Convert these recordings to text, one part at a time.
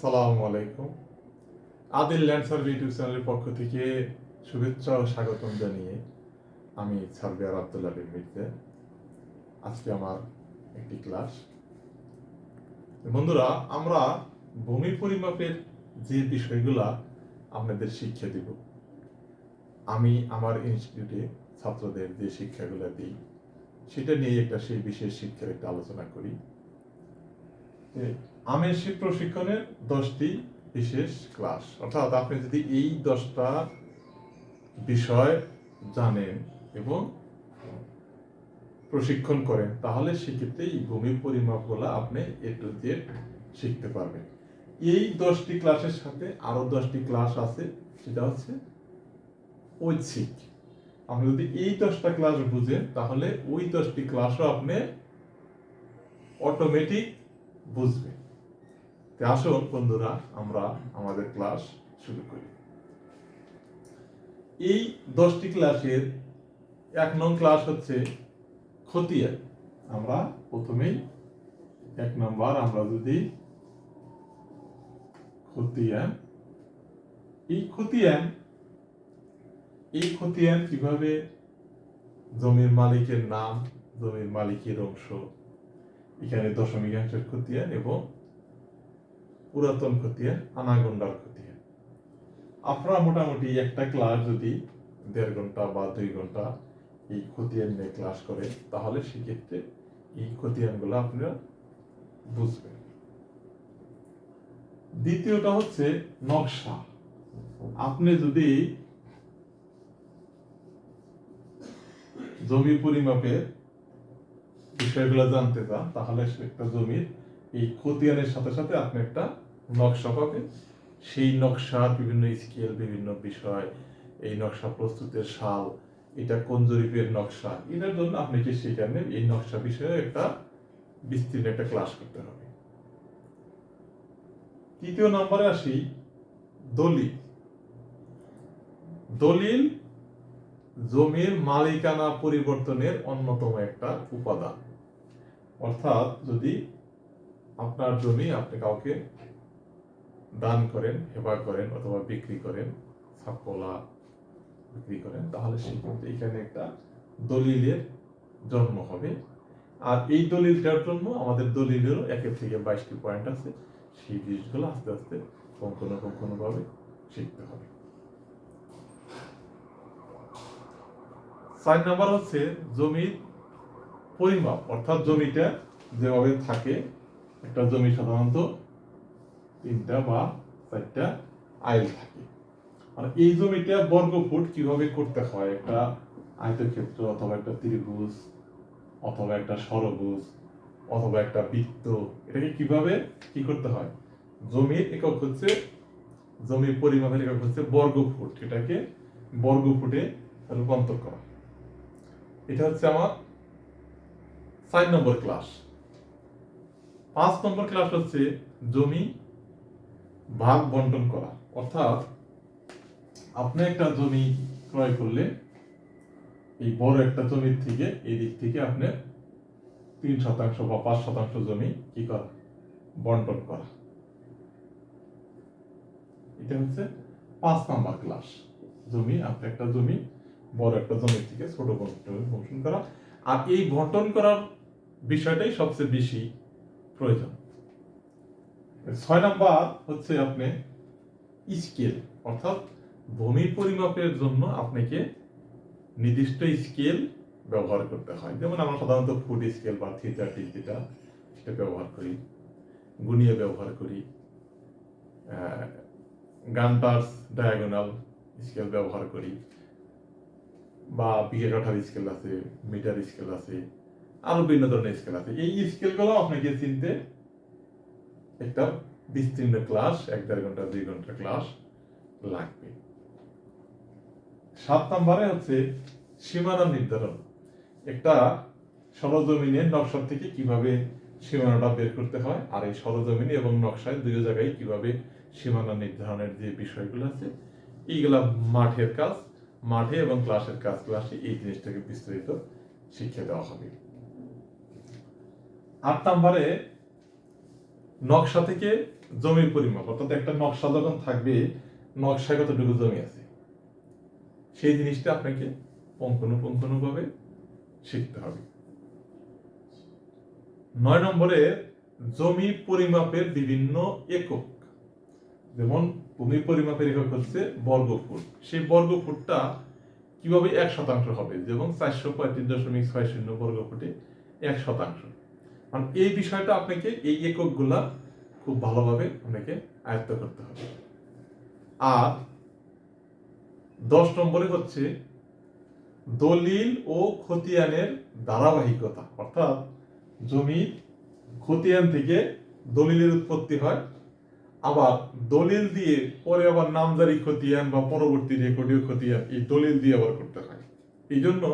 সালাম আলাইকুম। Adil land survey YouTube চ্যানেলের পক্ষ থেকে শুভেচ্ছা ও স্বাগতম জানিয়ে আমি সার্ভেয়ার আবদুল্লাহ বিন মির্জা। আজকে আমার একটি ক্লাস। বন্ধুরা, আমরা ভূমি পরিমাপের যে বিষয়গুলা আপনাদের শিক্ষা দিব, আমি আমার ইনস্টিটিউটে ছাত্রদের যে শিক্ষাগুলো দিই, সেটা নিয়ে একটা সেই বিশেষ শিক্ষার একটা আলোচনা করি। শিল্প প্রশিক্ষণের দশটি বিশেষ ক্লাস। অর্থাৎ আপনি যদি এই দশটা বিষয় জানেন এবং প্রশিক্ষণ করেন, তাহলে সেক্ষেত্রে এই ভূমি পরিমাপগুলো আপনি এ টু জেড শিখতে পারবেন। এই দশটি ক্লাসের সাথে আরও দশটি ক্লাস আছে, সেটা হচ্ছে ঐচ্ছিক। আপনি যদি এই দশটা ক্লাস বুঝেন, তাহলে ওই দশটি ক্লাসও আপনি অটোমেটিক বুঝবেন তো আসুন বন্ধুরা, আমরা আমাদের ক্লাস শুরু করি। এই দশটি ক্লাসের এক নং ক্লাস হচ্ছে খতিয়ান। আমরা প্রথমেই এক নম্বর, আমরা যদি খতিয়ান, এই খতিয়ান এই খতিয়ান কীভাবে জমির মালিকের নাম, জমির মালিকের অংশ এখানে দশমিকাংশের খতিয়ান এবং পুরাতন খতিয়ান, আনাগন্ডার খতিয়ান। আপনারা মোটামুটি একটা ক্লাস যদি দেড় ঘণ্টা বা দুই ঘণ্টা এই খতিয়ান নিয়ে ক্লাস করে তাহলে সেক্ষেত্রে এই খতিয়ানগুলো আপনারা বুঝবেন। দ্বিতীয়টা হচ্ছে নকশা। আপনি যদি জমি পরিমাপের বিষয়গুলো জানতে চান, তাহলে একটা জমির এই খতিয়ানের সাথে সাথে আপনি একটা নকশা পাবেন। সেই নকশার বিভিন্ন স্কেল বিভিন্ন বিষয়, এই নকশা প্রস্তুতের সাল, এটা কোন জরিপের নকশা এটার জন্য আপনাকে সেখানে এই নকশা বিষয়ে একটা বিস্তীর্ণ একটা ক্লাস করতে হবে। তৃতীয় নম্বরে আসি, দলিল। দলিল জমির মালিকানা পরিবর্তনের অন্যতম একটা উপাদান। অর্থাৎ যদি আপনার জমি আপনি কাউকে দান করেন, হেবা করেন অথবা বিক্রি করেন, সাপলা বিক্রি করেন, তাহলে সেক্ষেত্রে এখানে একটা দলিলের জন্ম হবে। আর এই দলিলটার জন্য আমাদের দলিলেরও একের থেকে বাইশটি পয়েন্ট আছে। সেই জিনিসগুলো আস্তে আস্তে কখনো কখনো ভাবে শিখতে হবে। চার নাম্বার হচ্ছে জমির পরিমাপ, অর্থাৎ জমিটা যেভাবে থাকে, একটা জমি সাধারণত তিনটা বা চারটা আইল থাকে। আর এই জমিটা বর্গ ফুট কীভাবে করতে হয়? একটা আয়তক্ষেত্র অথবা একটা ত্রিভুজ, অথবা একটা সরভুজ, অথবা একটা বৃত্ত, এটাকে কীভাবে কি করতে হয়? জমির একক হচ্ছে, জমির পরিমাপের একক হচ্ছে বর্গ ফুট এটাকে বর্গ ফুটে রূপান্তর করা। এটা হচ্ছে আমার চার নম্বর ক্লাস পাঁচ নম্বর ক্লাস হচ্ছে জমি ভাগ বন্টন করা। অর্থাৎ আপনি একটা জমি ক্রয় করলে এই বড় একটা জমির থেকে এই দিক থেকে আপনি তিন শতাংশ বা পাঁচ শতাংশ জমি কি করা? বন্টন করা। এটা হচ্ছে পাঁচ নাম্বার ক্লাস জমি, আপনি একটা জমি, বড় একটা জমির থেকে ছোট বন্টন করা। আর এই বন্টন করার বিষয়টাই সবচেয়ে বেশি প্রয়োজন। ছয় নাম্বার হচ্ছে আপনি স্কেল, অর্থাৎ ভূমি পরিমাপের জন্য আপনাকে নির্দিষ্ট স্কেল ব্যবহার করতে হয়। যেমন আমরা সাধারণত ফুড স্কেল বা থিয়েটার যেটা, সেটা ব্যবহার করি, গুনিয়ে ব্যবহার করি। গান্টার্স ডায়াগোনাল স্কেল ব্যবহার করি, বা বিঘে কাঠার স্কেল আছে মিটার স্কেল আছে। আরও বিভিন্ন ধরনের স্কেল আছে। এই স্কেলগুলো আপনাকে চিনতে একটা বিস্তীর্ণ ক্লাস এক দেড় ঘণ্টা, দুই ঘণ্টা ক্লাস লাগবে। সাত নম্বরে হচ্ছে সীমানা নির্ধারণ। একটা সরজমিনের নকশা থেকে কীভাবে সীমানাটা বের করতে হয়, আর এই সরজমিনে এবং নকশায় দুই জায়গায় কীভাবে সীমানা নির্ধারণের যে বিষয়গুলো আছে, এইগুলা মাঠের কাজ, মাঠে এবং ক্লাসের কাজ ক্লাসে এই জিনিসটাকে বিস্তারিত শিক্ষা দেওয়া হবে। আট নম্বরে নকশা থেকে জমির পরিমাপ, অর্থাৎ একটা নকশা যখন থাকবে, নকশায় কতটুকু জমি আছে? সেই জিনিসটা আপনাকে পুঙ্খানুপুঙ্খানুভাবে শিখতে হবে। নয় নম্বরে, জমি পরিমাপের বিভিন্ন একক। যেমন, ভূমি পরিমাপের একক হচ্ছে বর্গ ফুট সেই বর্গ ফুটটা কীভাবে এক শতাংশ হবে? যেমন, চারশো পঁয়ত্রিশ দশমিক ছয় শূন্য বর্গ ফুটে এক শতাংশ। মানে এই বিষয়টা আপনাকে এই এককগুলা খুব ভালোভাবে আপনাকে আয়ত্ত করতে হবে। আর দশ নম্বরে হচ্ছে দলিল ও খতিয়ানের ধারাবাহিকতা, অর্থাৎ জমি খতিয়ান থেকে দলিলের উৎপত্তি হয়, আবার দলিল দিয়ে পরে আবার নামজারি খতিয়ান বা পরবর্তী রেকর্ডীয় খতিয়ান এই দলিল দিয়ে আবার করতে হয়। এই জন্য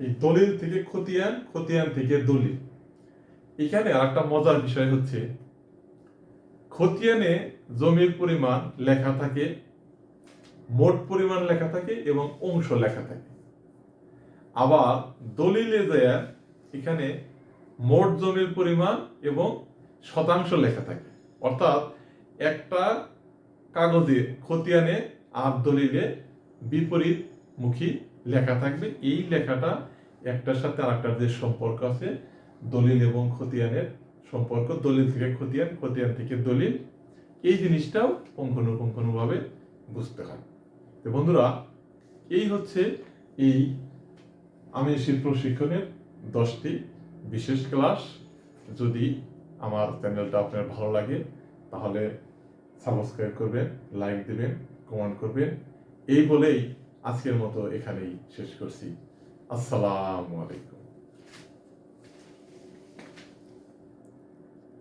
এই দলিল থেকে খতিয়ান খতিয়ান থেকে দলিল। এখানে আরেকটা মজার বিষয় হচ্ছে খতিয়ানে জমির পরিমাণ লেখা থাকে, মোট পরিমাণ লেখা থাকে এবং অংশ লেখা থাকে। আবার দলিলে যায় এখানে মোট জমির পরিমাণ এবং শতাংশ লেখা থাকে। অর্থাৎ একটা কাগজে খতিয়ানে আর দলিলে বিপরীত মুখী লেখা থাকবে। এই লেখাটা একটার সাথে আরেকটার যে সম্পর্ক আছে দলিল এবং খতিয়ানের সম্পর্ক, দলিল থেকে খতিয়ান খতিয়ান থেকে দলিল, এই জিনিসটাও পুঙ্খানুপুঙ্খানুভাবে বুঝতে হয়। তো বন্ধুরা, এই হচ্ছে এই আমি শিল্প প্রশিক্ষণের দশটি বিশেষ ক্লাস। যদি আমার চ্যানেলটা আপনার ভালো লাগে, তাহলে সাবস্ক্রাইব করবেন, লাইক দেবেন, কমেন্ট করবেন। এই বলেই আজকের মতো এখানেই শেষ করছি। আসসালামু আলাইকুম।